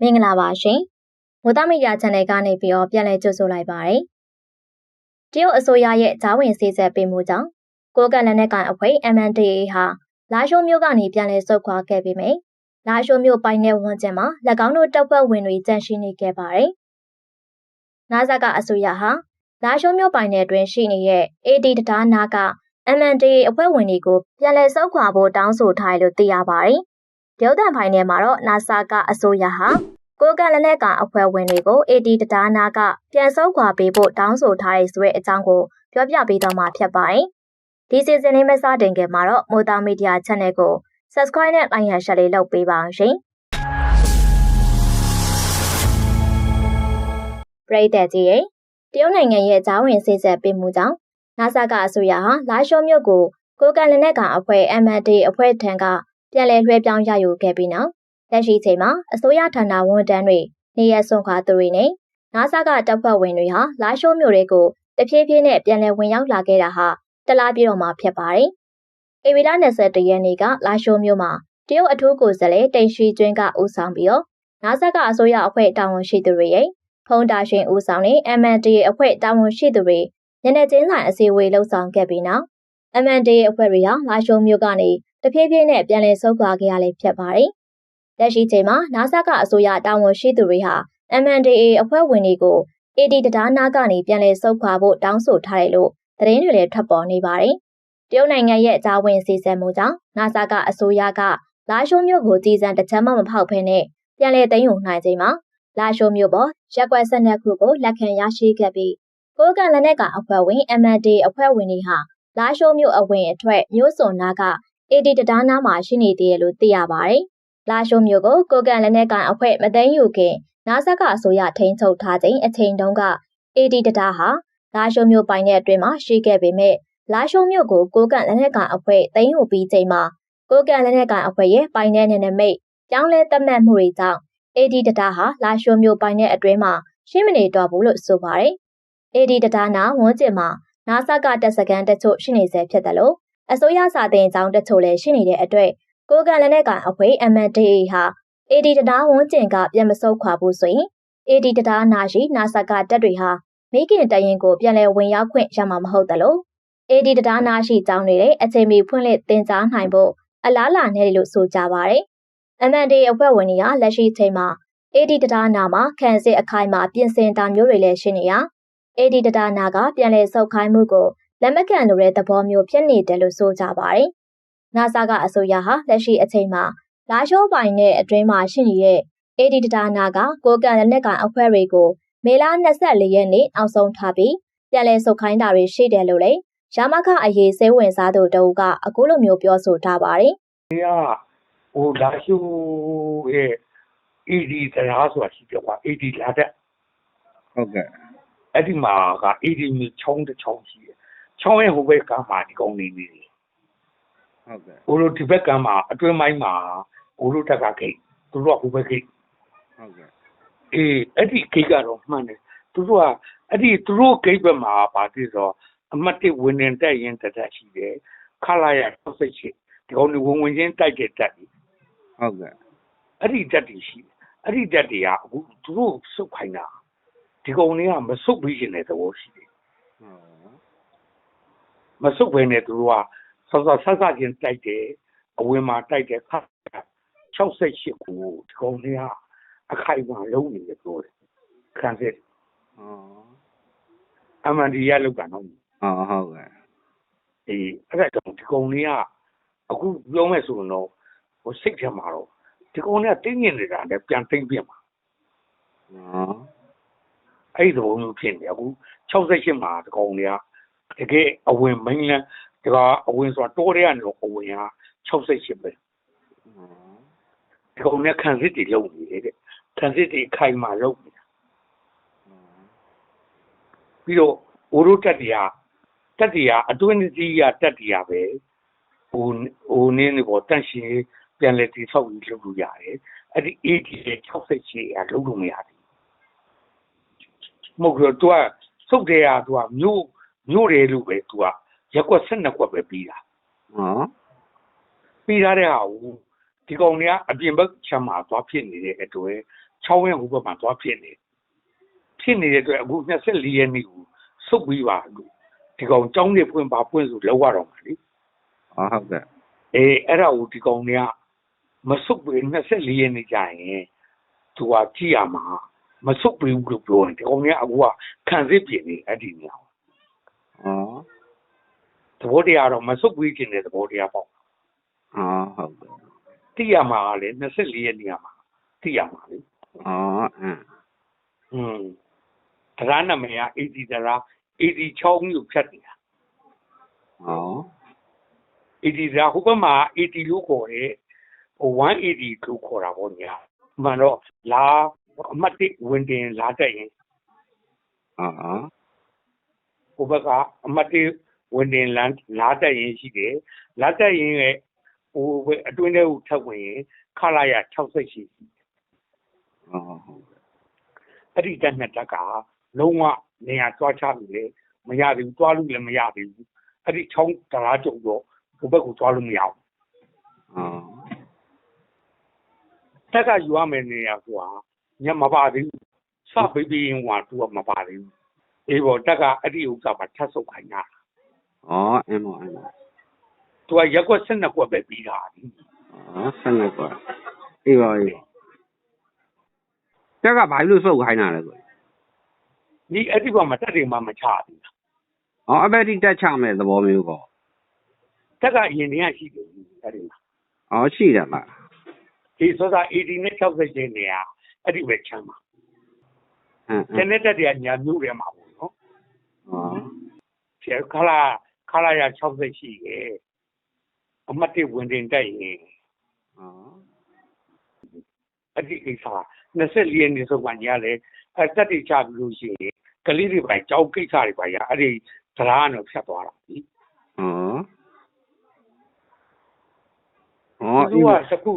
မင်္ဂလာပါရှင်။မိုးသားမီဒီယာ channel ကနေပြီးတော့ပြန်လည်ကြိုဆိုလိုက်ပါရစေ။တရုတ်အစိုးရရဲ့ဂျားဝင်စည်းဆက်ပေးမှုကြောင့်ကိုကန့်လက်နက်ကန်အဖွဲ့ MNDAA ဟာလာရှိုးမြို့ကနေပြန်လည်ဆုတ်ခွာခဲ့ပြီးမြင်လာရှိုးမြို့ပိုင်းနယ်ဝန်ကျင်မှာ၎င်းတို့တပ်ဖွဲ့ဝင်တွေကြန့်ရှိနေခဲ့ပါတယ်။နာဇက်ကအစိုးရဟာလာရှိုးမြို့ပိုင်းနယ်တွင်ရှိနေတဲ့ AD တဒါနာက MNDAA အဖွဲ့ဝင်တွေကိုပြန်လည်ဆုတ်ခွာဖို့တောင်းဆိုထားတယ်လို့သိရပါတယ်။ ဒေါသန်ဖိုင်နယ်မှာတော့နာဆာကအစိုးရဟာကိုကန့်လက်နက်ကောင်အဖွဲ့ဝင်တွေကို AD တဒါနာကပြန်ဆုတ်ခွာပေးဖို့တောင်းဆိုထားတဲ့ဆိုတဲ့အကြောင်းကိုပြောပြပေးတော့မှာဖြစ်ပါတယ်။ဒီစီစဉ်လေးမစတင်ခင်မှာတော့မိုတာမီဒီယာ channel ကို subscribe နဲ့ like ရရှယ်လေးလုပ်ပေးပါအောင်ရှင်။ပရိသတ်ကြီးရေတရုတ်နိုင်ငံရဲ့ဂျားဝင်စိတ်ဆက်ပေးမှုကြောင့်နာဆာကအစိုးရဟာလာရှိုးမြို့ကိုကိုကန့်လက်နက်ကောင်အဖွဲ့ MND အဖွဲ့ထံက ပြန်လည်လွှဲပြောင်းရယူခဲ့ပြီးနောက်လက်ရှိချိန်မှာအစိုးရဌာနဝန်ထမ်းတွေနေရဆွန်ခွာသူတွေနဲ့နာဆာကတပ်ဖွဲ့ဝင်တွေဟာလာရှိုးမြို့တွေကိုတဖြည်းဖြည်းနဲ့ပြန်လည်ဝင်ရောက်လာခဲ့တာဟာတလားပြည့်တော့မှာဖြစ်ပါတယ်။ဧပြီလ21ရက်နေ့ကလာရှိုးမြို့မှာတရုတ်အထူးကိုယ်စားလှယ်တိန်ရွှေကျွင်းကဦးဆောင်ပြီးတော့နာဆာကအစိုးရအဖွဲ့တာဝန်ရှိသူတွေရဲ့ဖုံးတာရှင်ဦးဆောင်တဲ့ MND အဖွဲ့တာဝန်ရှိသူတွေညနေချင်းဆိုင်အစည်းအဝေးလှုပ်ဆောင်ခဲ့ပြီးနောက် MND အဖွဲ့တွေဟာလာရှိုးမြို့ကနေ တဖြည်းဖြည်းနဲ့ပြန်လည်ဆုတ်ခွာခဲ့ရလေဖြစ်ပါတယ်။လက်ရှိချိန်မှာနာဆာကအစိုးရတာဝန်ရှိသူတွေဟာ MNDA အဖွဲ့ဝင်တွေကို AD တဒါနာကနေပြန်လည်ဆုတ်ခွာဖို့တောင်းဆိုထားတယ်လို့သတင်းတွေလည်းထွက်ပေါ်နေပါတယ်။တရုတ်နိုင်ငံရဲ့ဂျာဝင်စီစံမှုကြောင့်နာဆာကအစိုးရကလာရှိုးမြို့ကိုတည်စံတစ်ချမ်းမှမဖောက်ဖဲနဲ့ပြန်လည်သိမ်းယူနိုင်ချိန်မှာလာရှိုးမြို့ပေါ်ရက်ကွက်ဆက်နှစ်ခုကိုလက်ခံရရှိခဲ့ပြီးကိုကလက်နက်ကအဖွဲ့ဝင် MND အဖွဲ့ဝင်တွေဟာလာရှိုးမြို့အဝင်အထွက်မြို့စုံနာက AD တဒါနာမှာရှိနေသေးတယ်လို့သိရပါတယ်။လာရှိုးမြို့ကိုကိုကန်လက်နက်ကန်အဖွဲ့မသိမ်းယူခင်နာဆက်ကအစိုးရထိန်းချုပ်ထားချိန်အချိန်တုန်းက AD တဒါဟာလာရှိုးမြို့ပိုင်တဲ့အတွင်းမှာရှိခဲ့ပေမဲ့လာရှိုးမြို့ကိုကိုကန်လက်နက်ကန်အဖွဲ့သိမ်းယူပြီးချိန်မှာကိုကန်လက်နက်ကန်အဖွဲ့ရဲ့ပိုင်တဲ့နယ်နိမိတ်ပြောင်းလဲသတ်မှတ်မှုတွေကြောင့် AD တဒါဟာလာရှိုးမြို့ပိုင်တဲ့အတွင်းမှာရှင်းမနေတော့ဘူးလို့ဆိုပါတယ်။ AD တဒါနာဝန်ကျင်မှာနာဆက်ကတက်စကန်တချို့ရှိနေစေဖြစ်တယ်လို့ အစိုးရစာတင်ကြောင်းတချို့လည်းရှိနေတဲ့အတွက်ကိုကန်လက်နက်ကန်အဖွဲ့ MNDA ဟာ AD တဒါဝန်ကျင်ကပြန်မဆုတ်ခွာဘူးဆိုရင် AD တဒါနာရှိနာဆက်ကတက်တွေဟာမိခင်တရင်ကိုပြန်လည်ဝင်ရောက်ခွင့်ရမှာမဟုတ်တယ်လို့ AD တဒါနာရှိကြောင်းနေတဲ့အချိန်မီဖွင့်လှစ်တင်ကြားနိုင်ဖို့အလားလာနေတယ်လို့ဆိုကြပါဗျ။ MNDA အဖွဲ့ဝင်တွေကလက်ရှိချိန်မှာ AD တဒါနာမှာခံစစ်အခိုင်မှာပြင်ဆင်တာမျိုးတွေလည်းရှိနေရ AD တဒါနာကပြန်လည်ဆုတ်ခိုင်းမှုကို လက်မခံလိုတဲ့သဘောမျိုးဖြစ်နေတယ်လို့ဆိုကြပါတယ်။နာဆာကအစိုးရဟာလက်ရှိအချိန်မှာလာရှိုးပိုင်နဲ့အတွင်းမှာရှိနေတဲ့ AD တဒါနာကကိုကန်လက်နက်ကန်အဖွဲ့တွေကိုမေလ24ရက်နေ့အောက်ဆုံးထားပြီးပြန်လည်ဆုတ်ခိုင်းတာတွေရှိတယ်လို့လည်းရမခအရေးစေဝင်စားသူတအုပ်ကအခုလိုမျိုးပြောဆိုထားပါတယ်။။ဒီကဟိုလာရှိုးရဲ့ AD တရားဆိုတာရှိတယ်ကွာ AD လာတက်ဟုတ်ကဲ့အဲ့ဒီမှာက AD မြေချောင်းတစ်ချောင်းရှိတယ်။ ချောင်းရဲ့ဟိုဘက်ကမ်းမှာဒီကောင်းနေနေတယ်ဟုတ်ကဲ့။ကိုလိုဒီဘက်ကမ်းမှာအတွင်းပိုင်းမှာကိုလိုတက်ကဂိတ်သူတို့ကဟိုဘက်ဂိတ်ဟုတ်ကဲ့အေးအဲ့ဒီဂိတ်ကတော့မှန်တယ်သူတို့ကအဲ့ဒီသူတို့ဂိတ်ဘက်မှာပါသေးဆိုအမှတ်1ဝင်နေတက်ရင်တက်တက်ရှိတယ်ခလာရ68ဒီကောင်တွေဝင်ဝင်ချင်းတိုက်တဲ့တက်ကြီးဟုတ်ကဲ့အဲ့ဒီတက်တွေရှိတယ်အဲ့ဒီတက်တွေကအခုသူတို့စုပ်ခိုင်းတာဒီကောင်တွေကမစုပ်ပြီးရှင်တဲ့သဘောရှိတယ်ဟော မစုပ်ဘဲနဲ့သူတို့ကဆောဆောဆက်ဆက်ချင်းတိုက်တယ်အဝင်မှာတိုက်တယ်ခါ68ကိုဒီကောင်တွေကအခိုင်အမာလုံးနေတယ်ပြောတယ်ခံစစ်ဟောအမှန်တရားလောက်တာနော်ဟောဟုတ်ကဲ့အေးအဲ့ဒါကြောင့်ဒီကောင်တွေကအခုပြောမယ်ဆိုရင်တော့ဟိုစိတ်ထဲမှာတော့ဒီကောင်တွေကတင်းကျင်နေတာနဲ့ပြန်သိမ့်ပြမှာဟောအဲ့ဒီသဘောမျိုးဖြစ်နေအခု68မှာဒီကောင်တွေက တကယ်အဝင်မင်းလန်းဒီကအဝင်ဆိုတာတိုးတဲ့ကနေတော့အဝင်က68ပဲဒီကောင်နဲ့ခံစစ်တွေလုပ်နေတယ်တဲ့ခံစစ်တွေအခိုင်အမာလုပ်နေတာပြီးတော့ဝိုးတို့တက်တွေကတက်တွေကအတွင်းကြီးကတက်တွေကပဲဟိုဟိုနင်းနေပေါ်တန့်ရှင်ပြန်လဲတိဆောက်ပြီးလုပ်လို့ရတယ်အဲ့ဒီ AD 68ကလုပ်လို့မရဘူးမဟုတ်တော့ तू ကစုတ်တယ်က तू ကမြို့ မြို့တယ်လို့ပဲသူကရက်ွက်12ကွက်ပဲပြီးတာနော်ပြီးထားတဲ့ဟာကိုဒီကောင်တွေကအပြင်ဘက်ချမ်းမှာသွားဖြစ်နေတဲ့အတွက်6ဝင်းဟိုဘက်မှာသွားဖြစ်နေဖြစ်နေတဲ့အတွက်အခု24ရက်နေ့ကိုစုပ်ပြီးပါလို့ဒီကောင်ចောင်းနေဖွင့်ပါဖွင့်ဆိုလောက်ရတော့မှာလေဟုတ်ကဲ့အေးအဲ့ဒါကိုဒီကောင်တွေကမစုပ်ပြီး24ရက်နေ့ကြာရင်သူကကြည့်ရမှာမစုပ်ပြီးဘူးလို့ပြောတယ်ဒီကောင်တွေကအခုကခံစစ်ပြင်နေအဲ့ဒီနေရာ သဘောတရားတော့မစုပ်ဝေးခြင်းတဲ့သဘောတရားပေါ့အော်ဟုတ်တယ်တိရမှာလေ24ရက်နေရာမှာတိရမှာလေအော်အင်းอืมတရားနာမည်ကအေဒီတရားအေဒီချောင်းမျိုးဖြတ်နေတာအော်အေဒီတရားဟိုဘက်မှာအေဒီလို့ခေါ်တယ်ဟို180လို့ခေါ်တာပေါ့ညာမှန်တော့လာအမှတ်1ဝင်တင်လာတတ်ရင်အာ ဟိုဘက်ကအမတ်တေဝင်တင်လမ်းလာတက်ရင်ရှိတယ်လာတက်ရင်ရဲ့ဟိုအတွင်းထဲကိုထပ်ဝင်ရင်ခလာရ60ရှိရှိဟုတ်ဟုတ်အဲ့ဒီတက်နှစ်တက်ကလုံးဝနေရာသွားချလို့လေမရဘူးသွားလို့လည်းမရဘူးအဲ့ဒီချောင်းတလားကြုံတော့ဟိုဘက်ကိုသွားလို့မရဘူးဟုတ်တက်ကယူရမယ်နေရာကွာညမပါသေးဘူးစပေးပြီးရင်ဟိုကသူကမပါသေးဘူး အေးပေါ့တက်ကအဲ့ဒီဥစ္စာမှာထပ်ဆုပ်ခိုင်းတာအော်အင်းပေါ့အင်းပေါ့သူကရက်ွက်12ကွက်ပဲပြီးတာအော်12ကွက်အေးပါအေးပါတက်ကဘာလို့ဆုပ်ခိုင်းတာလဲဆိုဒီအဲ့ဒီပေါ်မှာတက်တယ်မှမချဘူးအော်အဘက်ဒီတက်ချမဲ့သဘောမျိုးပေါ့တက်ကရင်ထဲကရှိတယ်အဲ့ဒီမှာအော်ရှိတယ်မှာဒီစောစာ80နဲ့60ကျင်းနေရအဲ့ဒီပဲချမ်းပါအင်းတနေ့တက်တယ်ကညာမျိုးထဲမှာပေါ့ ခလာခလာရ60ရှိတယ်အမတ်တွေဝင်တင်တိုက်ရင်အဒီကိစ္စ24ရက်နေ့ဆိုမှညာလေအတက်တိချပြီးလို့ရှိရင်ကလေးတွေပိုင်းကြောက်ကိစ္စတွေပိုင်းရအဲ့ဒီသလားကတော့ဖြတ်သွားတာဒီဟမ်ဟောဒီကစကူ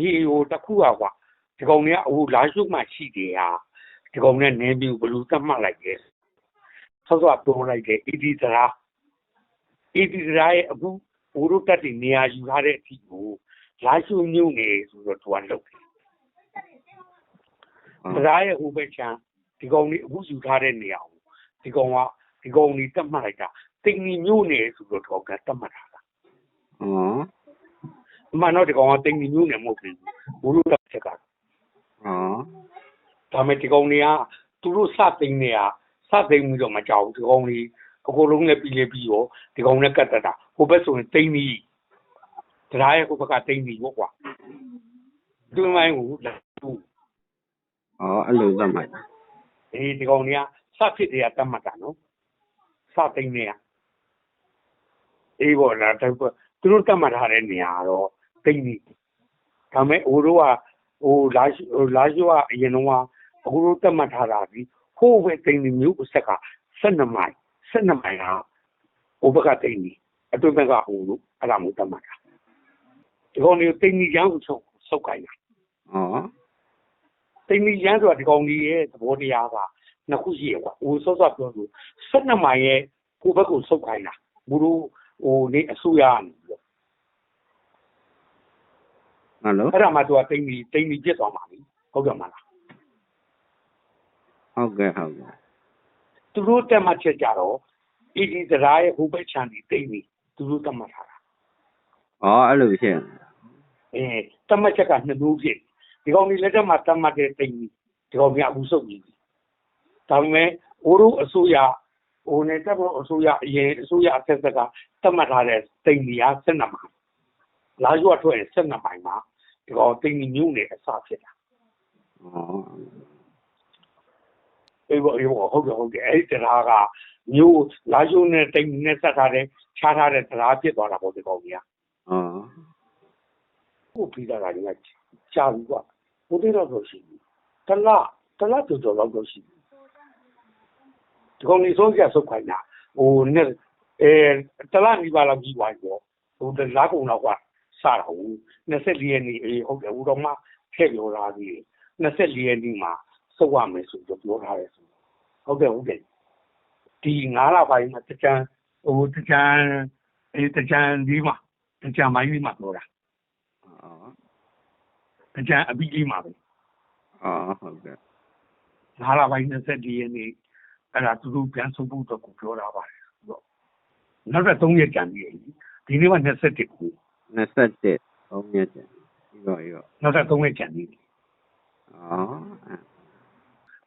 ညီဟိုတခုอ่ะကွာဒီကောင်တွေကအဟိုလာရှုမှရှိတယ်ဟာဒီကောင်တွေနင်းပြီးဘလူးသတ်မှတ်လိုက်တယ် ဆော့ဆော့ပြောလိုက်တယ်အီဒီစရာအီဒီစရာရဲ့အခုဘိုးတို့တက်တည်နေရာယူထားတဲ့အထိကိုလာရှုံညုံနေဆိုတော့သူကလုပ်တယ်စရာရဲ့ဟိုဘက်ချမ်းဒီကောင်ကြီးအခုယူထားတဲ့နေရာကိုဒီကောင်ကဒီကောင်ကြီးတက်မှတ်လိုက်တာတင်ကြီးမျိုးနေဆိုတော့တော့ကတက်မှတ်တာလားဟမ်မနောဒီကောင်ကတင်ကြီးမျိုးနေမဟုတ်ဘူးဘိုးတို့တက်ချက်ကဟမ်ဒါမဲ့ဒီကောင်ကြီးကသူတို့စတင်နေရ စသိန်းပြီးတော့မကြောက်ဘူးဒီကောင်တွေအကုန်လုံးလည်းပြီးလေပြီးရောဒီကောင်နဲ့ကတ်တတ်တာဟိုဘက်ဆိုရင်တိန်းကြီးတရားရဲ့ဟိုဘက်ကတိန်းကြီးပေါ့ကွာဒီမိုင်းကိုလာသူอ๋อအဲ့လိုသတ်မှတ်အေးဒီကောင်တွေကစဖြစ်တွေကတတ်မှတ်တာနော်စသိန်းတွေကအေးပေါ့လားတော့သူတို့တတ်မှတ်ထားတဲ့နေရာတော့တိန်းကြီးဒါမဲ့ဟိုတို့ကဟိုလာရှိဟိုလာရှိကအရင်တော့ကအခုတို့တတ်မှတ်ထားတာဒီ ဟိုဘက်တိန်းကြီးမျိုးအဆက်က12မိုင်12မိုင်ကဟိုဘက်ကတိန်းကြီးအတွင်းဘက်ကဟိုတို့အဲ့ဒါမျိုးတတ်မှတ်တာဒီကောင်တွေတိန်းကြီးချမ်းကိုဆုပ်ဆုပ်ခိုင်းတာอ๋อတိမ်မီရန်ဆိုတာဒီကောင်ကြီးရဲ့သဘောတရားကနှစ်ခုရှိရကွာဟိုစောစောပြောလို့12မိုင်ရဲ့ကိုယ့်ဘက်ကိုဆုတ်ခိုင်းတာဘုလိုဟိုနေအစိုးရကနေပြီးတော့ဟယ်လိုအဲ့ဒါမှသူကတိမ်မီတိမ်မီပြစ်သွားမှာလीဟုတ်တယ်မလား ဟုတ်ကဲ့ဟုတ်ကဲ့သူတို့တက်မှချက်ကြတော့ဒီဒီသရားရဲ့ဟိုဘက်ခြံကြီးတိတ်ပြီသူတို့တက်မှထားတာအော်အဲ့လိုဖြစ်အဲတက်မှချက်ကနှစ်မျိုးဖြစ်ဒီကောင်ကြီးလက်ထက်မှာတက်မှတဲ့တိတ်ပြီဒီကောင်ကြီးအမှုစုပ်ကြီးဒါပေမဲ့အိုးတို့အစိုးရဟိုနဲ့တက်ဖို့အစိုးရအရင်အစိုးရအဆက်ဆက်ကတက်မှတ်ထားတဲ့တိမ်ကြီးက12မိုင်လာရွတ်ထွက်ရင်12မိုင်မှာဒီကောင်တိမ်ကြီးမြို့နယ်အစဖြစ်တာ အေးဘောအေးဘောဟုတ်တယ်ဟုတ်တယ်အဲ့ဒီတရားကမျိုးလာရွတ်နဲ့တိမ်ကြီးနဲ့ဆက်ထားတဲ့ခြားထားတဲ့တရားဖြစ်သွားတာပေါ့ဒီကောင်ကြီးကอ๋อခုပြီးတာကလည်းကြာပြီကွာဘုသေးတော့ဆိုရှိပြီတလားတလားကြော်ကြော်တော့ရှိပြီဒီကောင်ကြီးဆုံးကြဆုတ်ခိုင်းတာဟိုနဲ့အဲတလားနီးပါလောက်ကြီးသွားပြီပေါ့ဟိုတလားကုံတော့ကွာစတာဟုတ်24ရက်နေ့အေးဟုတ်တယ်ဟိုတော့မှထည့်ပြောထားသေးတယ်24ရက်နေ့မှာ စုပ်ရမယ်ဆိုတော့ပြောထားတယ်ဆိုဟုတ်တယ်ဟုတ်တယ်ဒီ9လပိုင်းမှာတကြံဟိုတကြံအေးတကြံဒီမှာတကြံမိုင်းဒီမှာပြောတာอ๋อတကြံအပြီးကြီးမှာပဲအော်ဟုတ်ကဲ့၅လပိုင်း24ရက်နေ့အဲ့ဒါသူတို့ပြန်ဆုံးဖို့အတွက်ကိုပြောတာပါတယ်ဆိုတော့နောက်ထပ်3ရက်ကြံသေးတယ်ဒီနေ့က21ခု21 3ရက်ကျန်ပြီးတော့ပြီးတော့နောက်ထပ်3ရက်ကြံသေးတယ်အော်အဲ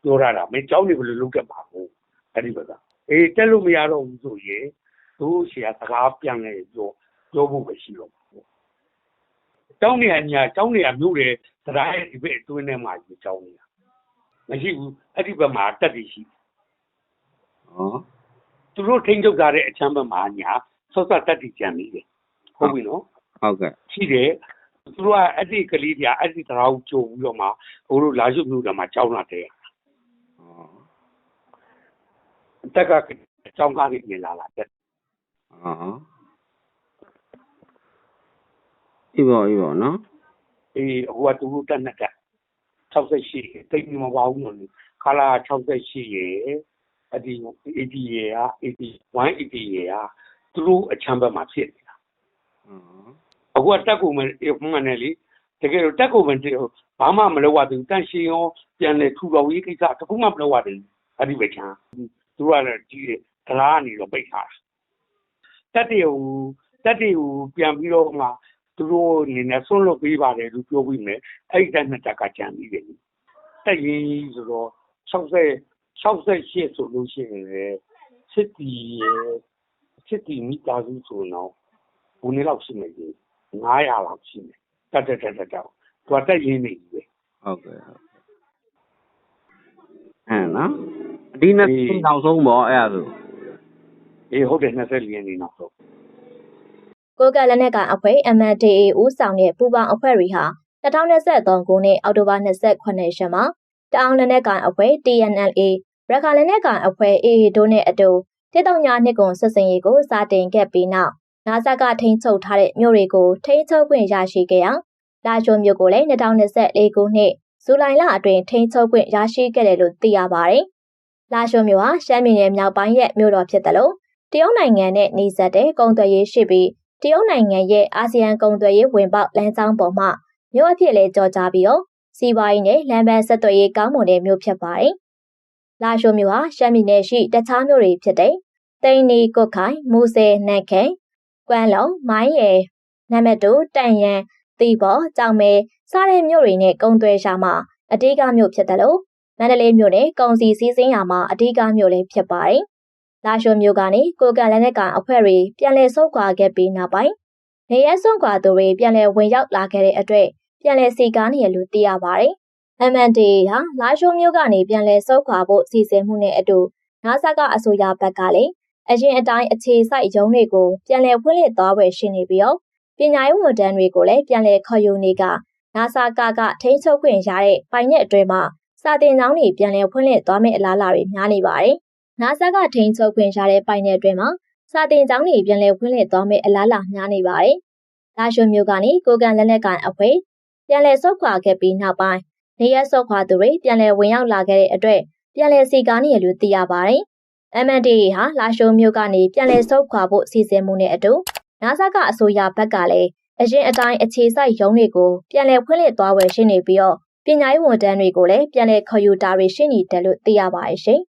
ပြောထားတာမင်းကြောင်းနေဘယ်လိုလုပ်ခဲ့ပါဘူးအဲ့ဒီပါကအေးတက်လို့မရတော့ဘူးဆိုရင်သူ့ဆရာစကားပြန်လဲပြောပြောဖို့ပဲရှိတော့ပါဘူးတောင်းနေရညာတောင်းနေရမြို့တယ်တရားရဲ့ဒီဘက်အတွင်းထဲမှာကြီးတောင်းနေတာမရှိဘူးအဲ့ဒီဘက်မှာတက်တည်ရှိဟောသူတို့ထိန်းချုပ်ထားတဲ့အချမ်းဘက်မှာညာဆော့ဆော့တက်တည်ကြံနေတယ်ဟုတ်ပြီနော်ဟုတ်ကဲ့ရှိတယ်သူတို့ကအဲ့ဒီကလေးတွေကအဲ့ဒီတရားကိုကြိုပြီးတော့မှဟိုလိုလာရုပ်မျိုးတွေမှာကြောင်းလာတယ် တက်ကကြောင်းကားကြီးနေလာလာတက်အော်အေးပါအေးပါနော်အေးဟိုကသူတို့တက်နဲ့တက်68တိတ်မပါဘူးလို့ခလာ68ရေအဒီ80ရေက80 180ရေကသူတို့အချမ်းဘက်မှာဖြစ်နေတာအော်အခုကတက်ကူမန်မှန်တယ်လေတကယ်တော့တက်ကူမန်ဘာမှမလုပ်ရသေးဘူးတန့်ရှင်းရောပြန်လေထူတော်ရေးကိစ္စတခုမှမလုပ်ရသေးဘူးအဲ့ဒီပဲချမ်း သူတို့ကလည်းကြီးတယ်ဒလားကနေတော့ပိတ်ထားတာတက်တွေကိုတက်တွေကိုပြန်ပြီးတော့မှသူတို့အနေနဲ့ဆွန့်လွတ်ပေးပါတယ်လို့ပြောပြီးမယ်အဲ့ဒီတက်နှစ်တက်ကကြံပြီးတယ်တက်ရင်ဆိုတော့60 68ဆိုလို့ရှိရင်လေစစ်တီရဲ့စစ်တီမိသားစုဆိုတော့ဘုန်းကြီးလောက်ရှိမယ်ကြီး900လောက်ရှိမယ်တက်တက်တက်တက်တော့သူကတက်ရင်းနေပြီပဲဟုတ်ကဲ့ဟုတ်ကဲ့အဲနော် ဒီနေ့နောက်ဆုံးပေါ့အဲ့ဒါဆိုအေးဟုတ်တယ်24ရက်နေနောက်တော့ကိုကလက်နက်ကအဖွဲ့ MNDAA ဦးဆောင်တဲ့ပူးပေါင်းအဖွဲ့တွေဟာ2023ခုနှစ်အောက်တိုဘာ28ရက်မှာတအောင်လက်နက်ကအဖွဲ့ TNLA ရခိုင်လက်နက်ကအဖွဲ့ AA တို့နဲ့အတူတစ်တောင်ညာနှစ်ကွန်ဆက်စင်ရေးကိုစတင်ခဲ့ပြီးနောက်နာဆာကထိန်းချုပ်ထားတဲ့မြို့တွေကိုထိန်းချုပ်ခွင့်ရရှိခဲ့ရာလာချိုမြို့ကိုလည်း2024ခုနှစ်ဇူလိုင်လအတွင်းထိန်းချုပ်ခွင့်ရရှိခဲ့တယ်လို့သိရပါတယ်။ လာချိုမြို့ဟာရှမ်းပြည်နယ်မြောက်ပိုင်းရဲ့မြို့တော်ဖြစ်တယ်လို့တရုတ်နိုင်ငံနဲ့နှိစက်တဲ့ကုန်သွယ်ရေးရှိပြီးတရုတ်နိုင်ငံရဲ့အာဆီယံကုန်သွယ်ရေးဝင်ပေါက်လမ်းကြောင်းပေါ်မှာမြို့အဖြစ်လဲကြော်ကြားပြီးတော့စီးပွားရေးနဲ့လမ်းပန်းဆက်သွယ်ရေးကောင်းမွန်တဲ့မြို့ဖြစ်ပါတယ်။လာရှိုမြို့ဟာရှမ်းပြည်နယ်ရှိတခြားမြို့တွေဖြစ်တဲ့တိန်နီကုတ်ခိုင်မူဆယ်နန့်ခဲကွမ်းလုံမိုင်းရယ်နမတူတန်ရန်တီဘောကြောင်မဲစားတဲ့မြို့တွေနဲ့ကုံသွဲရှာမှာအဓိကမြို့ဖြစ်တယ်လို့မ န္တလေးမြို့နဲ့ကုံစီစည်းစင်းရမှာအဓိကမြို့လည်းဖြစ်ပါတယ်။လာရှိုမြို့ကနေကိုကန်လက်နက်ကန်အဖွဲ့တွေပြန်လည်ဆုတ်ခွာခဲ့ပြီးနောက်ပိုင်းနေရဲစွန့်ခွာသူတွေပြန်လည်ဝင်ရောက်လာခဲ့တဲ့အတွက်ပြန်လည်စီကားနေရလို့သိရပါတယ်။ MNDA ဟာလာရှိုမြို့ကနေပြန်လည်ဆုတ်ခွာဖို့စီစဉ်မှုနဲ့အတူနာဆာကအဆိုရဘက်ကလည်းအရင်အတိုင်းအခြေစိုက်ရုံးတွေကိုပြန်လည်ဖွင့်လှစ်သွားဝယ်ရှိနေပြီးတော့ပညာရေးဝန်ထမ်းတွေကိုလည်းပြန်လည်ခေါ်ယူနေကနာဆာကကထိန်းချုပ်ခွင့်ရတဲ့ပိုင်တဲ့အတွင်းမှာ စာတင်ကျောင်းတွေပြန်လည်ဖွင့်လှစ်သွားမယ့်အလားအလာတွေများနေပါတယ်။နာဆာကထိန်းချုပ်ခွင့်ရတဲ့ပိုင်တဲ့အတွင်းမှာစာတင်ကျောင်းတွေပြန်လည်ဖွင့်လှစ်သွားမယ့်အလားအလာများနေပါတယ်။လာရှိုမြို့ကနေကိုကန်လက်နက်ကန်အဖွဲ့ပြန်လည်ဆုတ်ခွာခဲ့ပြီးနောက်ပိုင်းနေရဆုတ်ခွာသူတွေပြန်လည်ဝင်ရောက်လာခဲ့တဲ့အတွက်ပြန်လည်စီကားနေရလို့သိရပါတယ်။ MNDA ဟာလာရှိုမြို့ကနေပြန်လည်ဆုတ်ခွာဖို့စီစဉ်မှုနဲ့အတူနာဆာကအဆိုရဘက်ကလည်းအရင်အတိုင်းအခြေစိုက်ရုံးတွေကိုပြန်လည်ဖွင့်လှစ်သွားဝယ်ရှိနေပြီးတော့ ပညာရေးဝန်ထမ်းတွေကိုလည်းပြန်လည်ခေါ်ယူတာတွေရှိနေတယ်လို့သိရပါတယ်ရှင်။